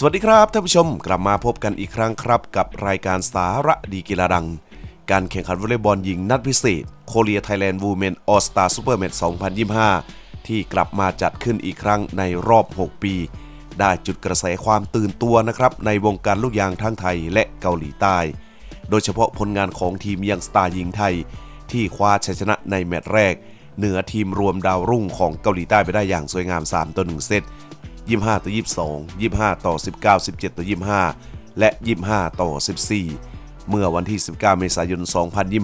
สวัสดีครับท่านผู้ชมกลับมาพบกันอีกครั้งครับ กับรายการสาระดีกีฬาดัง การแข่งขันวอลเลย์บอลหญิงนัดพิเศษโคเรียไทยแลนด์วูแมนออสตาซูเปอร์แมตช์2025 ที่กลับมาจัดขึ้นอีกครั้งในรอบ 6 ปี ได้จุดกระแสความตื่นตัวนะครับ ในวงการลูกยางทั้งไทยและเกาหลีใต้ โดยเฉพาะผลงานของทีมยังสตาร์หญิงไทย ที่คว้าชัยชนะในแมตช์แรก เหนือทีมรวมดาวรุ่งของเกาหลีใต้ไปได้อย่างสวยงาม 3 ต่อ 1 เซต 25 ต่อ 22 25 ต่อ 19 17 ต่อ 25 และ 25 ต่อ 14 เมื่อวันที่ 19 เมษายน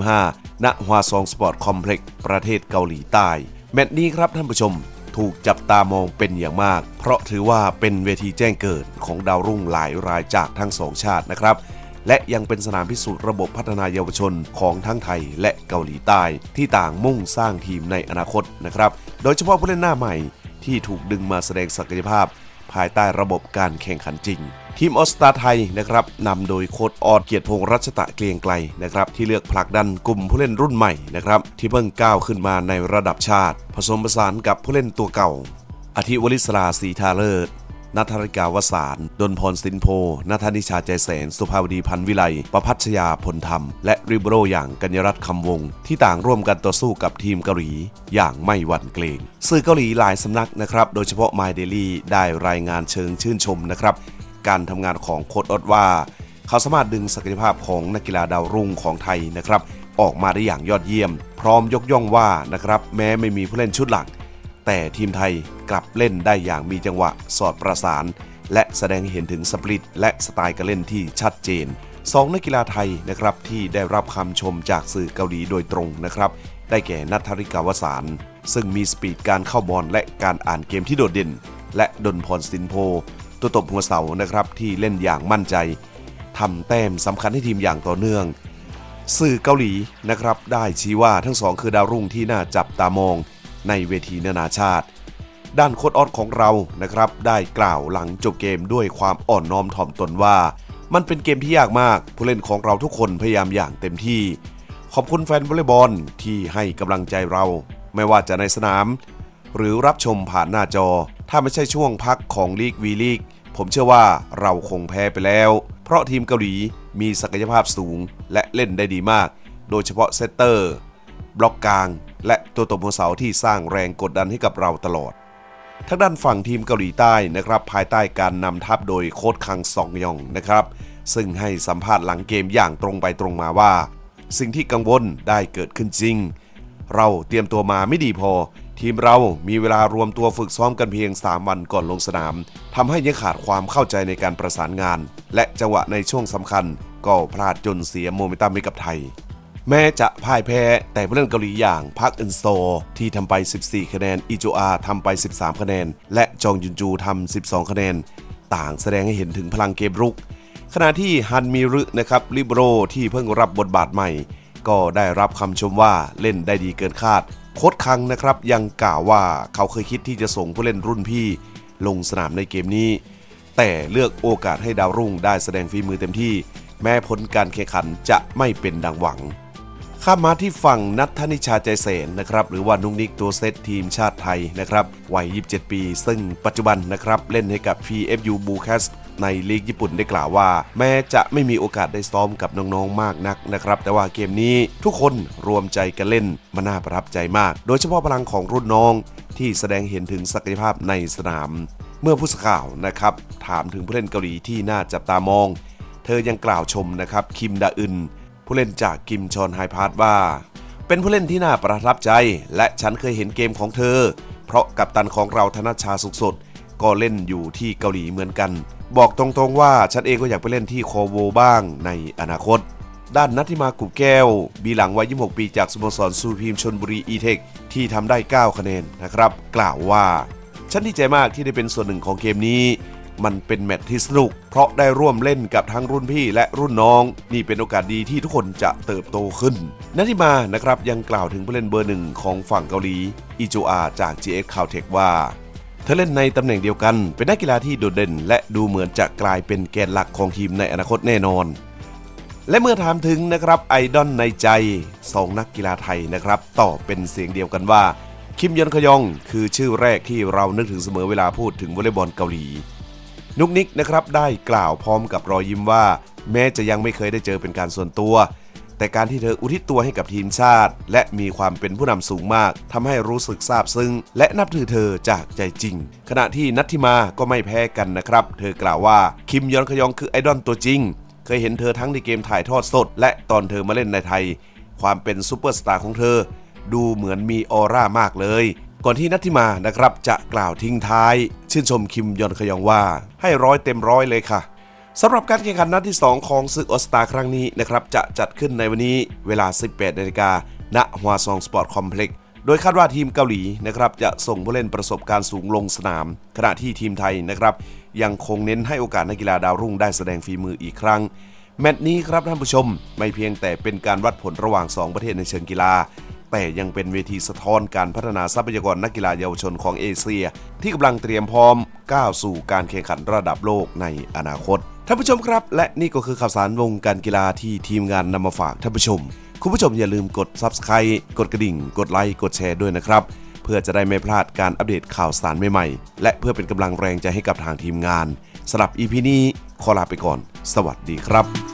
2025 ณ ฮวาซองสปอร์ตคอมเพล็กซ์ ประเทศเกาหลีใต้ แมตช์นี้ครับท่านผู้ชม ถูกจับตามองเป็นอย่างมาก เพราะถือว่าเป็นเวทีแจ้งเกิดของดาวรุ่งหลายรายจากทั้งสองชาตินะครับและยังเป็นสนามพิสูจน์ระบบพัฒนาเยาวชนของทั้งไทยและเกาหลีใต้ ที่ต่างมุ่งสร้างทีมในอนาคตนะครับ โดยเฉพาะผู้เล่นหน้าใหม่ ที่ถูกดึงมาแสดงศักยภาพ ภายใต้ระบบการแข่งขันจริง ทีมออสตาไทยนะครับนำโดยโค้ดออดเกียรติพงษ์รัชตะเกรียงไกลนะครับที่เลือกผลักดันกลุ่มผู้เล่นรุ่นใหม่นะครับที่เพิ่งก้าวขึ้นมาในระดับชาติ ผสมผสานกับผู้เล่นตัวเก่าอาทิวลิศราศรีทาเลิศ นัทธริกาวสารดนพรสินโพนัทนิชาใจแสน สุภาวดีพันธ์วิไลประพัชยาพลธรรม และริบโรอย่างกัญญรัตน์คำวง ที่ต่างร่วมกันต่อสู้กับทีมเกาหลี อย่างไม่หวั่นเกรง สื่อเกาหลีหลายสำนักนะครับ โดยเฉพาะ My Daily ได้รายงานเชิงชื่นชมนะครับ การทำงานของโค้ดอดว่า เขาสามารถดึงศักยภาพของนักกีฬาดาวรุ่งของไทยนะครับออกมาได้อย่างยอดเยี่ยม พร้อมยกย่องว่านะครับแม้ไม่มีผู้เล่นชุดหลัก แต่ทีมไทยกลับเล่นได้อย่างมีจังหวะสอดประสาน และแสดงเห็นถึงสปริตและสไตล์การเล่นที่ชัดเจนสองนักกีฬาไทยนะครับที่ได้รับคำชมจากสื่อเกาหลีโดยตรงนะครับ ได้แก่นัทธริกาวสารซึ่งมีสปีดการเข้าบอลและการอ่านเกมที่โดดเด่น และดนพรสินโพ ตัวตบหัวเสานะครับที่เล่นอย่างมั่นใจทำแต้มสำคัญให้ทีมอย่างต่อเนื่อง สื่อเกาหลีนะครับได้ชี้ว่าทั้งสองคือดาวรุ่งที่น่าจับตามอง ในเวทีนานาชาติ ด้านโค้ดออดของเรานะครับ ได้กล่าวหลังจบเกมด้วยความอ่อนน้อมถ่อมตนว่า มันเป็นเกมที่ยากมาก ผู้เล่นของเราทุกคนพยายามอย่างเต็มที่ ขอบคุณแฟนวอลเลย์บอลที่ให้กำลังใจเรา ไม่ว่าจะในสนาม หรือรับชมผ่านหน้าจอ ถ้าไม่ใช่ช่วงพักของลีกวีลีกผมเชื่อว่าเราคงแพ้ไปแล้ว เพราะทีมเกาหลีมีศักยภาพสูงและเล่นได้ดีมาก โดยเฉพาะเซตเตอร์ บล็อกกลาง และตัวตบหัวเสาที่สร้างแรงกดดันให้กับเราตลอดทางด้านฝั่งทีมเกาหลีใต้นะครับ ภายใต้การนำทัพโดยโค้ชคังซองยองนะครับ ซึ่งให้สัมภาษณ์หลังเกมอย่างตรงไปตรงมาว่า สิ่งที่กังวลได้เกิดขึ้นจริง เราเตรียมตัวมาไม่ดีพอ ทีมเรามีเวลารวมตัวฝึกซ้อมกันเพียง 3 วันก่อนลงสนามทำให้ยังขาดความเข้าใจในการประสานงาน และจังหวะในช่วงสำคัญ ก็พลาดจนเสียโมเมนตัมให้กับไทย แม้จะพ่ายแพ้แต่ผู้เล่นเกาหลีอย่างพักอินโซ ที่ทำไป 14 คะแนนอิโจอาทำไป 13 คะแนน และจองยุนจูทำ 12 คะแนน ต่างแสดงให้เห็นถึงพลังเกมรุก ขณะที่ฮันมิรุนะครับลิโบโรที่เพิ่งรับบทบาทใหม่ ก็ได้รับคำชมว่าเล่นได้ดีเกินคาด โค้ดคังนะครับยังกล่าวว่าเขาเคยคิดที่จะส่งผู้เล่นรุ่นพี่ ลงสนามในเกมนี้ แต่เลือกโอกาสให้ดาวรุ่งได้แสดงฝีมือเต็มที่ แม้ผลการแข่งขันจะไม่เป็นดังหวัง ข้ามมาที่ฝั่งนัทธนิชาใจเสนนะครับหรือว่านุกนิกตัวเซตทีมชาติไทยนะครับวัย 27 ปี ซึ่งปัจจุบันนะครับเล่นให้กับ PFU b u c a s ในลีกญี่ปุ่นได้กล่าวว่า แม้จะไม่มีโอกาสได้ซ้อมกับน้องๆมากนักนะครับ แต่ว่าเกมนี้ทุกคนรวมใจกันเล่นมันน่าประทับใจมาก โดยเฉพาะพลังของรุ่นน้อง ที่แสดงเห็นถึงศักยภาพในสนาม เมื่อผู้สื่อข่าวนะครับ ถามถึงผู้เล่นเกาหลีที่น่าจับตามอง เธอยังกล่าวชมนะครับคิมดาอึน ผู้เล่นจากกิมชอนไฮพาร์ทว่า เป็นผู้เล่นที่น่าประทับใจ และฉันเคยเห็นเกมของเธอ เพราะกัปตันของเราธนชาสุขสด ก็เล่นอยู่ที่เกาหลีเหมือนกัน บอกตรงๆว่าฉันเองก็อยากไปเล่นที่โคโวบ้างในอนาคต ด้านนัทธิมากุบแก้ว บีหลังวัย 26 ปีจากสโมสรซูพีมชนบุรีอีเทคที่ทำได้ 9 คะแนนนะครับ กล่าวว่าฉันดีใจมากที่ได้เป็นส่วนหนึ่งของเกมนี้ มันเป็นแมตช์ที่สนุก เพราะได้ร่วมเล่นกับทั้งรุ่นพี่และรุ่นน้อง นี่เป็นโอกาสดีที่ทุกคนจะเติบโตขึ้นนัทธิมานะครับยังกล่าวถึงผู้เล่นเบอร์หนึ่งของฝั่งเกาหลีอิโจอาจาก GX Caltech ว่า เธอเล่นในตำแหน่งเดียวกัน เป็นนักกีฬาที่โดดเด่น และดูเหมือนจะกลายเป็นแกนหลักของทีมในอนาคตแน่นอนและเมื่อถามถึงนะครับไอดอลในใจสองนักกีฬาไทยนะครับตอบเป็นเสียงเดียวกันว่า คิมยอนขยอง คือชื่อแรกที่เรานึกถึงเสมอเวลาพูดถึงวอลเลย์บอลเกาหลี นุกนิกนะครับได้กล่าวพร้อมกับรอยยิ้มว่า แม้จะยังไม่เคยได้เจอเป็นการส่วนตัว แต่การที่เธออุทิศตัวให้กับทีมชาติ และมีความเป็นผู้นำสูงมากทำให้รู้สึกซาบซึ้ง และนับถือเธอจากใจจริง ขณะที่นัทธิมาก็ไม่แพ้กันนะครับ เธอกล่าวว่าคิมยอนขยองคือไอดอลตัวจริง เคยเห็นเธอทั้งในเกมถ่ายทอดสด และตอนเธอมาเล่นในไทย ความเป็นซูเปอร์สตาร์ของเธอ ดูเหมือนมีออร่ามากเลย ก่อนที่นัทธิมานะครับจะกล่าวทิ้งท้าย ชื่นชมคิมยอนขยองว่า ให้ร้อยเต็มร้อยเลยค่ะสำหรับการแข่งขันนัดที่ 2 ของศึกออสตาครั้งนี้นะครับจะจัดขึ้นในวันนี้เวลา 18นาฬิกาณฮวาซองสปอร์ตคอมเพล็กซ์โดยคาดว่าทีมเกาหลีนะครับจะส่งผู้เล่นประสบการณ์สูงลงสนาม ขณะที่ทีมไทยนะครับยังคงเน้นให้โอกาสนักกีฬาดาวรุ่งได้แสดงฝีมืออีกครั้ง แมตช์นี้ครับท่านผู้ชม ไม่เพียงแต่เป็นการวัดผลระหว่าง 2 ประเทศในเชิงกีฬา แต่ยังเป็นเวทีสะท้อนการพัฒนาทรัพยากรนักกีฬาเยาวชนของเอเชีย ที่กำลังเตรียมพร้อมก้าวสู่การแข่งขันระดับโลกในอนาคตท่านผู้ชมครับ และนี่ก็คือข่าวสารวงการกีฬาที่ทีมงานนำมาฝากท่านผู้ชม คุณผู้ชมอย่าลืมกด Subscribe กดกระดิ่ง กดไลค์กดแชร์ด้วยนะครับ เพื่อจะได้ไม่พลาดการอัปเดตข่าวสารใหม่ๆ และเพื่อเป็นกำลังแรงใจให้กับทางทีมงานสำหรับ EP นี้ขอลาไปก่อน สวัสดีครับ